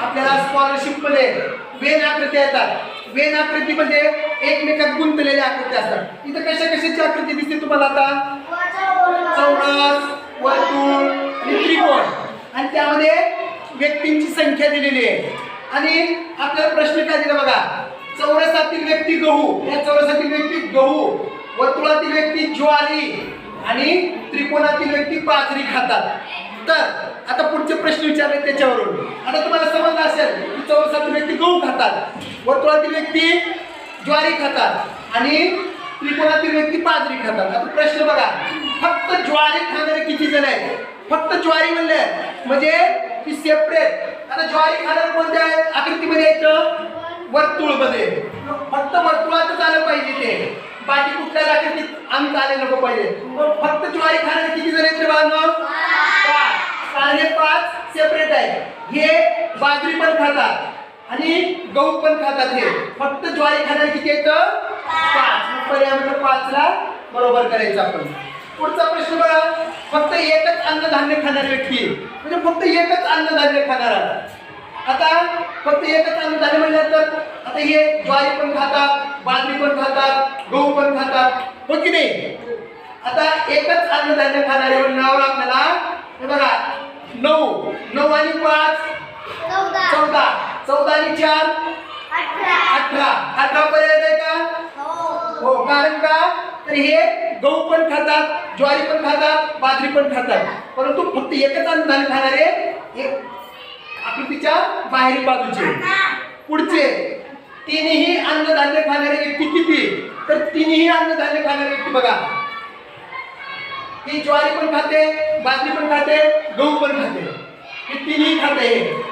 आपल्याला स्कॉलरशिपमध्ये वेन आकृती येतात. वेन आकृतीमध्ये म्हणजे एकमेकात गुंतलेल्या आकृती असतात. इथं कशा कशाची आकृती दिसते तुम्हाला आता? चौरस वर्तुळ आणि त्रिकोण. आणि त्यामध्ये व्यक्तींची संख्या दिलेली आहे. आणि आपल्याला प्रश्न काय दिला बघा? चौरसातील व्यक्ती गहू. या चौरसातील व्यक्ती गहू वर्तुळातील व्यक्ती ज्वारी आणि त्रिकोणातील व्यक्ती बाजरी खातात. तर आता पुढचे प्रश्न विचारले त्याच्यावरून. आता तुम्हाला चौरसातील व्यक्ती गहू खातात वर्तुळातील व्यक्ती ज्वारी खातात आणि त्रिकोणातील व्यक्ती बाजरी खातात. आता प्रश्न बघा फक्त ज्वारी खाणारे किती जण आहेत? फक्त ज्वारी म्हणले म्हणजे ती सेपरेट आता ज्वारी खाणारे कोणत्या आहेत? आकृतीमध्ये येतं वर्तुळमध्ये फक्त वर्तुळातच आलं पाहिजे ते. बाकी कुठल्या आकृतीत अंक आले नको पाहिजे. फक्त ज्वारी खाणारे किती जण आहेत रे बाळांनो? पाच साडे पाच सेपरेट आहेत हे बाजरी पण खातात. आणि गहू पण खातात हे. फक्त ज्वारी खाण्याची किती येतं पाच. मग पर्याय पाचला बरोबर करायचं आपण. पुढचा प्रश्न बघा. फक्त एकच अन्नधान्य खाणारी व्यक्ती. म्हणजे फक्त एकच अन्नधान्य खाणारा. आता फक्त एकच अन्नधान्य म्हणलं तर आता हे ज्वारी पण खातात बाजरी पण खातात गहू पण खातात. हो की नाही? आता एकच अन्नधान्य खाणारे नावावर आपल्याला हे बघा. नऊ. नऊ आणि पाच. चौदा. चौदा. आणि चार? अठरा. अठरा. पर्याय आहे का? हो. कारण का? तर हे गहू पण खातात ज्वारी पण खातात बाजरी पण खातात. परंतु फक्त एकच अन्नधान्य खाणारे एक आकृतीच्या बाहेरील बाजूचे. पुढचे. तिन्ही अन्नधान्य खाणारे व्यक्ती किती? तर तिन्ही अन्नधान्य खाणारे व्यक्ती बघा. ही ज्वारी पण खाते बाजरी पण खाते गहू पण खाते. हे तिन्ही खाते.